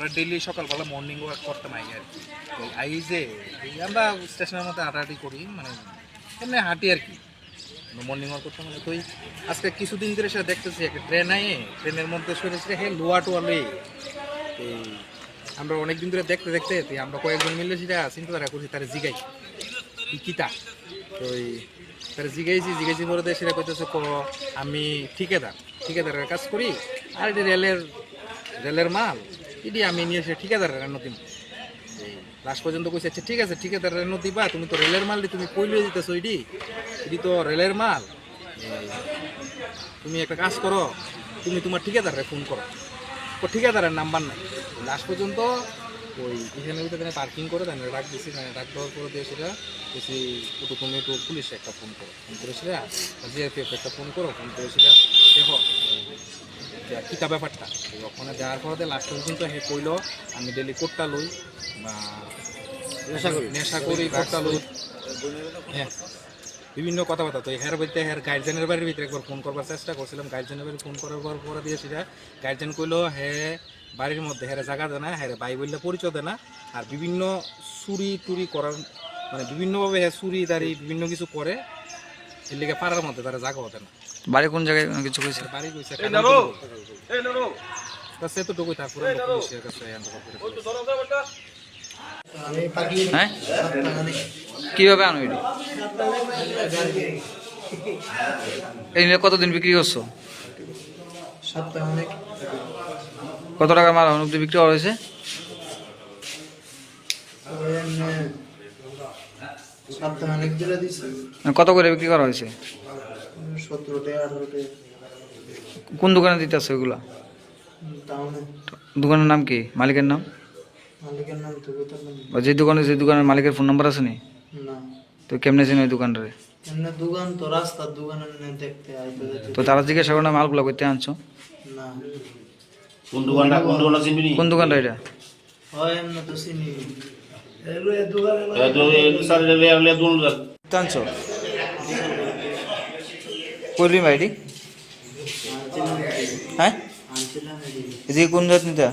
আমরা ডেইলি সকালবেলা morning walk করতাম আই আর কি। তো আই যে আমরা স্টেশনের মধ্যে হাঁটাহাঁটি করি মানে এমনি হাঁটি আর কি। মর্নিং ওয়াক করতাম মানে তো এই আজকে কিছুদিন ধরে সেটা দেখতেছি, একটা ট্রেন আয়ে ট্রেনের মধ্যে সরেছে হে লোয়া টোয়া তো এই আমরা অনেক দিন ধরে দেখতে দেখতে, তো আমরা কয়েকজন মিলে সেটা চিন্তা ধারা করছি, তারা জিগাই। কিতা? তো এই তারা জিগাইছি জিগাইছি পরে দিয়ে সেটা কইতেছে, ক, আমি ঠিকাদার, ঠিকাদারের কাজ করি, আর রেলের রেলের মাল। এটি আমি নিয়ে এসে ঠিকাদারের রেন্ন দিন লাস্ট পর্যন্ত কইছে আচ্ছা ঠিক আছে, ঠিকাদারের রেন্ন দিবা তুমি তো রেলের মাল তুমি কইলে দিতেছো এটি এটি তো রেলের মাল। তুমি একটা কাজ করো, তুমি তোমার ঠিকাদারে ফোন করো। ও ঠিকাদারের নাম্বার নাই। লাস্ট পর্যন্ত ওই এখানে ভিতরে পার্কিং করে তাই ডাক দিছি মানে ডাক দেওয়ার পরে দিয়ে বেশি একটু তুমি একটু পুলিশে একটা ফোন করো। ফোন করে সেটা জিআরপিএফ একটা ফোন করো, ফোন করে সেটা দেখো। কিতা ব্যাপারটা? ওখানে দেওয়ার পরে লাস্ট পর্যন্ত হে কইলো আমি ডেলি কোটটা লই বা নেশা করি। নেশা করি কোটটা লই। হ্যাঁ বিভিন্ন কথাবার্তা। তো হের বলতে হের গার্জেনের বাড়ির ভিতরে একবার ফোন করবার চেষ্টা করছিলাম। গার্জেনের বাড়ি ফোন করার পর পরে দিয়ে সেটা গার্জেন কইলো হে বাড়ির মধ্যে হেরে জায়গা দেয় না হেরে বাই বললে পরিচয় দেয় না আর বিভিন্ন চুরি টুরি করার মানে বিভিন্নভাবে হে চুরি দাঁড়ি বিভিন্ন কিছু করে এর লিগে পাড়ার মধ্যে তারা জায়গা হতে না। বাড়ি কোন জায়গায় কিছু কইছে বাড়ি কাছে করে হ্যাঁ? কীভাবে আনো এটি? এই নিয়ে কতদিন বিক্রি করছ? কত টাকার মাল এখন অব্দি বিক্রি করা হয়েছে? সপ্তাহে অনেক দিলে দিছে। কত করে বিক্রি করা হয়েছে? কোন দোকানে দিতে আছে ওইগুলো দোকানের নাম কি? মালিকের নাম? মালিকের নাম তো যে দোকানে যে দোকানের মালিকের ফোন নাম্বার আছে নি? না। তো কেমনে চেন ওই দোকানটারে? এমনি দোকান তো রাস্তার দোকানে নিয়ে দেখতে আইতে তো তারা জিজ্ঞাসা করে না মালগুলো করতে আনছো? না। কোন দোকানটা কোন দোকানটা চিনবি কোন দোকানটা এটা? হয় এমনি তো চিনি। আনছো? ভাইডি আনছিলাম হ্যাঁ? আনছিলাম এদিকে কোন জাত নিতে?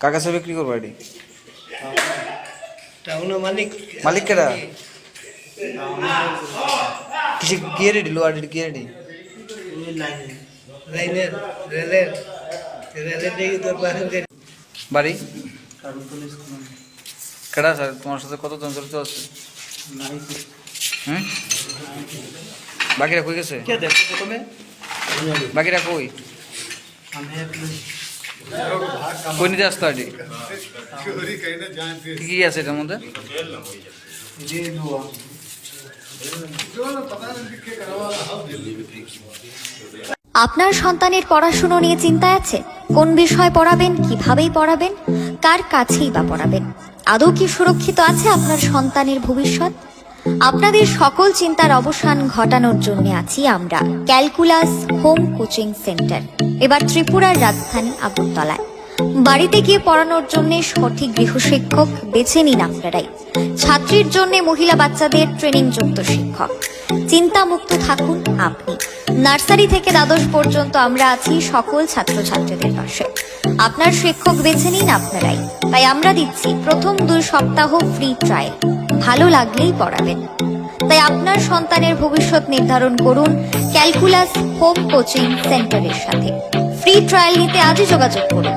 কার কাছে বিক্রি করব এটি? টাউনে মালিক। মালিক কেরা কিসে গিয়ে রেডি লো আডি গিয়ে রেডি লাইনের রেলের। রেলের দিকে তোর বাড়ি। কারণ পুলিশ কোনো কেডা স্যার? তোমার সাথে কত জন জড়িত আছে নাই। হুম? বাকিরা কই গেছে? কে দেখো প্রথমে? বাকিরা কই? কই নিতে আসতো আডি কি কি আছে এটার মধ্যে? যে দুয়া। আপনার সন্তানের পড়াশুনো নিয়ে চিন্তায় আছে? কোন বিষয় পড়াবেন কিভাবেই পড়াবেন কার কাছেই বা পড়াবেন? আদৌ কি সুরক্ষিত আছে আপনার সন্তানের ভবিষ্যৎ? আপনাদের সকল চিন্তার অবসান ঘটানোর জন্য আছি আমরা। Calculus home coaching centre. এবার ত্রিপুরার রাজধানী আগরতলায়। বাড়িতে গিয়ে পড়ানোর জন্য সঠিক গৃহশিক্ষক বেছে নিন আপনারাই। ছাত্রীর জন্য মহিলা বাচ্চাদের ট্রেনিং যুক্ত শিক্ষক। চিন্তামুক্ত থাকুন আপনি। নার্সারি থেকে দ্বাদশ পর্যন্ত আমরা আছি সকল ছাত্রছাত্রীদের পাশে। আপনার শিক্ষক বেছে নিন আপনারাই। তাই আমরা দিচ্ছি প্রথম দুই সপ্তাহ ফ্রি ট্রায়াল ভালো লাগলেই পড়াবেন। তাই আপনার সন্তানের ভবিষ্যৎ নির্ধারণ করুন ক্যালকুলাস হোম কোচিং সেন্টারের সাথে। ফ্রি ট্রায়াল নিতে আজই যোগাযোগ করুন।